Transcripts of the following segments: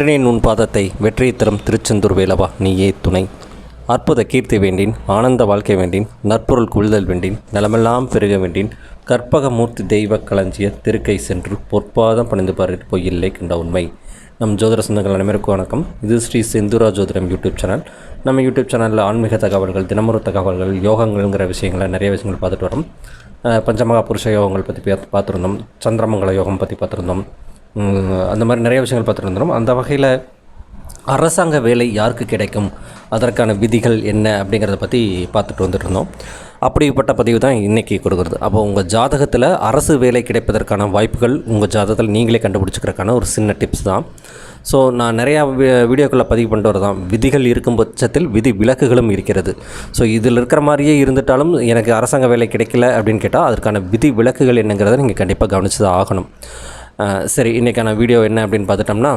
நற்றினின் உன் பாதத்தை வெற்றி தரும் திருச்செந்தூர் வேலவா நீயே துணை. அற்புத கீர்த்தி வேண்டின் ஆனந்த வாழ்க்கை வேண்டின் நற்பொருள் குவிதல் வேண்டின் நலமெல்லாம் பெருக வேண்டின் கற்பகமூர்த்தி தெய்வ களஞ்சிய திருக்கை சென்று பொற்பாதம் பணிந்து பாரு பொய்யில்லை கண்ட உண்மை. நம் ஜோதிட சொந்தங்கள் அனைவருக்கும் வணக்கம். இது ஸ்ரீ செந்தூரா ஜோதிடம் யூடியூப் சேனல். நம்ம யூடியூப் சேனலில் ஆன்மீக தகவல்கள் தினமொரு தகவல்கள் யோகங்கள்ங்கிற விஷயங்களை நிறைய விஷயங்கள் பார்த்துட்டு வரோம். பஞ்சமகா புருஷ யோகங்கள் பற்றி பார்த்துருந்தோம். சந்திரமங்கல யோகம் பற்றி பார்த்துருந்தோம். அந்த மாதிரி நிறைய விஷயங்கள் பார்த்துருந்தோம் அந்த வகையில் அரசாங்க வேலை யாருக்கு கிடைக்கும்? அதற்கான விதிகள் என்ன? அப்படிங்கிறத பற்றி பார்த்துட்டு வந்துட்டு இருந்தோம். அப்படிப்பட்ட பதிவு தான் இன்றைக்கி கொடுக்குறது. அப்போ உங்கள் ஜாதகத்தில் அரசு வேலை கிடைப்பதற்கான வாய்ப்புகள் உங்கள் ஜாதகத்தில் நீங்களே கண்டுபிடிச்சிக்கிறதுக்கான ஒரு சின்ன டிப்ஸ் தான். ஸோ நான் நிறையா வீடியோக்களை பதிவு பண்ணிட்டு வரதான். விதிகள் இருக்கும் பட்சத்தில் விதி விலக்குகளும் இருக்கிறது. ஸோ இதில் இருக்கிற மாதிரியே இருந்துட்டாலும் எனக்கு அரசாங்க வேலை கிடைக்கல அப்படின்னு கேட்டால் அதற்கான விதி விலக்குகள் என்னங்கிறத நீங்கள் கண்டிப்பாக கவனிச்சு தான் ஆகணும். சரி இன்றைக்கான வீடியோ என்ன அப்படின்னு பார்த்துட்டோம்னா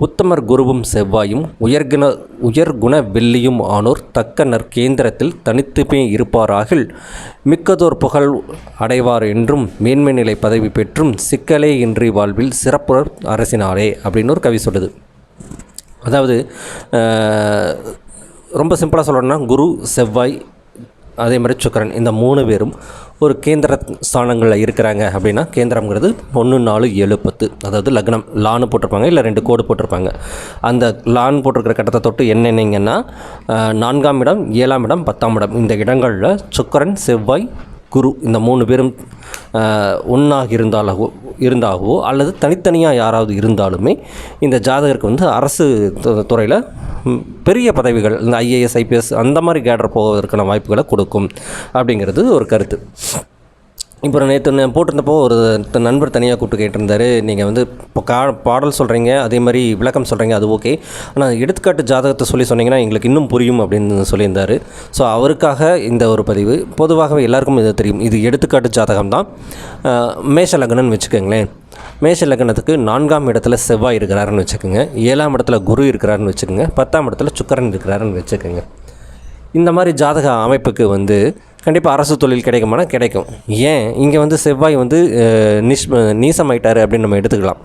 உத்தமர் குருவும் செவ்வாயும் உயர்குண உயர்குண வெள்ளியும் ஆனோர் தக்க நற்கேந்திரத்தில் தனித்துமே இருப்பாராகில் மிக்கதோர் புகழ் அடைவார் என்றும் மேன்மை நிலை பதவி பெற்றும் சிக்கலே இன்றி வாழ்வில் சிறப்புற அரசினாரே அப்படின்னு ஒரு கவி சொல்லுது. அதாவது ரொம்ப சிம்பிளாக சொல்லணும்னா குரு செவ்வாய் அதே மாதிரி சுக்கரன் இந்த மூணு பேரும் ஒரு கேந்திர ஸ்தானங்களில் இருக்கிறாங்க அப்படின்னா கேந்திரம்ங்கிறது ஒன்று நாலு ஏழு பத்து. அதாவது லக்னம் லான்னு போட்டிருப்பாங்க இல்லை ரெண்டு கோடு போட்டிருப்பாங்க. அந்த லான் போட்டிருக்கிற கட்டத்தை தொட்டு என்னென்னங்கன்னா நான்காம் இடம் ஏழாம் இடம் பத்தாம் இடம். இந்த இடங்களில் சுக்கரன் செவ்வாய் குரு இந்த மூணு பேரும் ஒன்றாக இருந்தாலோ இருந்தாகவோ அல்லது தனித்தனியாக யாராவது இருந்தாலுமே இந்த ஜாதகருக்கு வந்து அரசு துறையில் பெரிய பதவிகள் இந்த ஐஏஎஸ் ஐபிஎஸ் அந்த மாதிரி கேடர் போவதற்கான வாய்ப்புகளை கொடுக்கும் அப்படிங்கிறது ஒரு கருத்து. இப்போ நேற்று நான் போட்டிருந்தப்போ ஒரு நண்பர் தனியாக கூப்பிட்டு கேட்டிருந்தாரு. நீங்கள் வந்து இப்போ கா பாடல் சொல்கிறீங்க அதே மாதிரி விளக்கம் சொல்கிறீங்க அது ஓகே. ஆனால் எடுத்துக்காட்டு ஜாதகத்தை சொல்லி சொன்னீங்கன்னா எங்களுக்கு இன்னும் புரியும் அப்படின்னு சொல்லியிருந்தார். ஸோ அவருக்காக இந்த ஒரு பதிவு. பொதுவாகவே எல்லாருக்கும் இது தெரியும். இது எடுத்துக்காட்டு ஜாதகம் தான். மேஷ லக்னம்னு வச்சுக்கோங்களேன். மேஷ லக்னத்துக்கு நான்காம் இடத்துல செவ்வாய் இருக்கிறாருன்னு வச்சுக்கோங்க. ஏழாம் இடத்துல குரு இருக்கிறாருன்னு வச்சுக்கோங்க. பத்தாம் இடத்துல சுக்கரன் இருக்கிறாருன்னு வச்சுக்கோங்க. இந்த மாதிரி ஜாதக அமைப்புக்கு வந்து கண்டிப்பாக அரசு தொழில் கிடைக்குமானா கிடைக்கும். ஏன்? இங்கே வந்து செவ்வாய் வந்து நீஷ் நிஷ் நீசமாயிட்டாரு அப்படின்னு நம்ம எடுத்துக்கலாம்.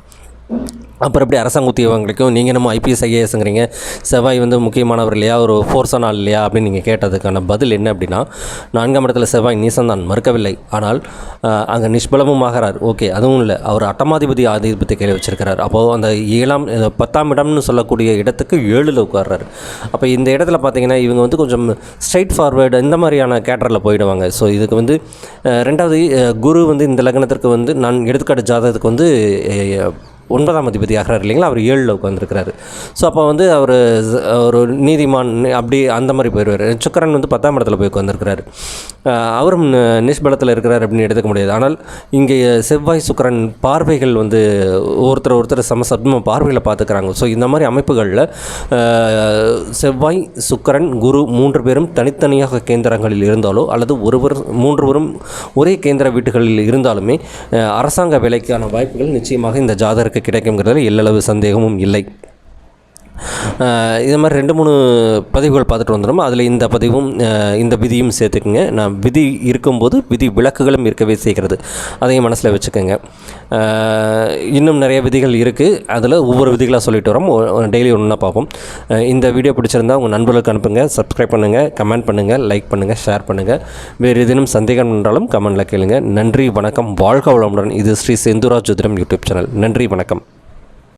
அப்புறம் எப்படி அரசாங்க உத்தியோகங்களுக்கும் நீங்கள் நம்ம ஐபிஎஸ் ஐஏஎஸ்ங்கிறீங்க செவ்வாய் வந்து முக்கியமானவர் இல்லையா? ஒரு ஃபோர்ஸான ஆள் இல்லையா? அப்படின்னு நீங்கள் கேட்டதுக்கான பதில் என்ன அப்படின்னா நான்காம் இடத்துல செவ்வாய் நீசந்தான் மறுக்கவில்லை. ஆனால் அங்கே நிஷ்பலமும் ஆகிறார். ஓகே அதுவும் இல்லை. அவர் அட்டமாதிபதி ஆதிபத்தி கையில் வச்சிருக்கிறார். அப்போது அந்த ஏழாம் பத்தாம் இடம்னு சொல்லக்கூடிய இடத்துக்கு ஏழில் உட்கார்றாரு. அப்போ இந்த இடத்துல பார்த்தீங்கன்னா இவங்க வந்து கொஞ்சம் ஸ்ட்ரைட் ஃபார்வேர்டு இந்த மாதிரியான கேட்டரில் போயிடுவாங்க. ஸோ இதுக்கு வந்து ரெண்டாவது குரு வந்து இந்த லக்னத்திற்கு வந்து நான் எடுத்துக்காட்டு ஜாதகத்துக்கு வந்து ஒன்பதாம் அதிபதி ஆகிறார் இல்லைங்களா? அவர் ஏழில் உட்காந்துருக்கிறாரு ஸோ அப்போ வந்து அவர் ஒரு நீதிமான் அப்படி அந்த மாதிரி போயிடுவார் சுக்கரன் வந்து பத்தாம் இடத்துல போய் உட்காந்துருக்கிறாரு அவரும் நிஷ்பலத்தில் இருக்கிறார் அப்படின்னு எடுத்துக்க முடியாது. ஆனால் இங்கே செவ்வாய் சுக்கரன் பார்வைகள் வந்து ஒருத்தர் ஒருத்தர் சமசப்தமாக பார்வைகளை பார்த்துக்கிறாங்க. ஸோ இந்த மாதிரி அமைப்புகளில் செவ்வாய் சுக்கரன் குரு மூன்று பேரும் தனித்தனியாக கேந்திரங்களில் இருந்தாலோ அல்லது ஒருவர் மூன்றுவரும் ஒரே கேந்திர வீட்டுகளில் இருந்தாலுமே அரசாங்க வேலைக்கான வாய்ப்புகள் நிச்சயமாக இந்த ஜாதகருக்கு கிடைக்குங்கிறதுல எல்லளவு சந்தேகமும் இல்லை. இது மாதிரி ரெண்டு மூணு பதிவுகள் பார்த்துட்டு வந்துடும் அதில் இந்த பதிவும் இந்த விதியும் சேர்த்துக்குங்க. நான் விதி இருக்கும்போது விதி விளக்குகளும் இருக்கவே செய்கிறது. அதையும் மனசில் வச்சுக்கோங்க. இன்னும் நிறைய விதிகள் இருக்குது அதில் ஒவ்வொரு விதிகளாக சொல்லிட்டு வரோம். டெய்லி ஒன்றா பார்ப்போம். இந்த வீடியோ பிடிச்சிருந்தா உங்கள் நண்பர்களுக்கு அனுப்புங்க. சப்ஸ்கிரைப் பண்ணுங்கள் கமெண்ட் பண்ணுங்கள் லைக் பண்ணுங்கள் ஷேர் பண்ணுங்கள் வேறு ஏதேனும் சந்தேகம் என்றாலும் கமெண்டில் கேளுங்கள் நன்றி வணக்கம். வாழ்க வளமுடன். இது ஸ்ரீ செந்துரா ஜோதிடம் யூடியூப் சேனல். நன்றி வணக்கம்.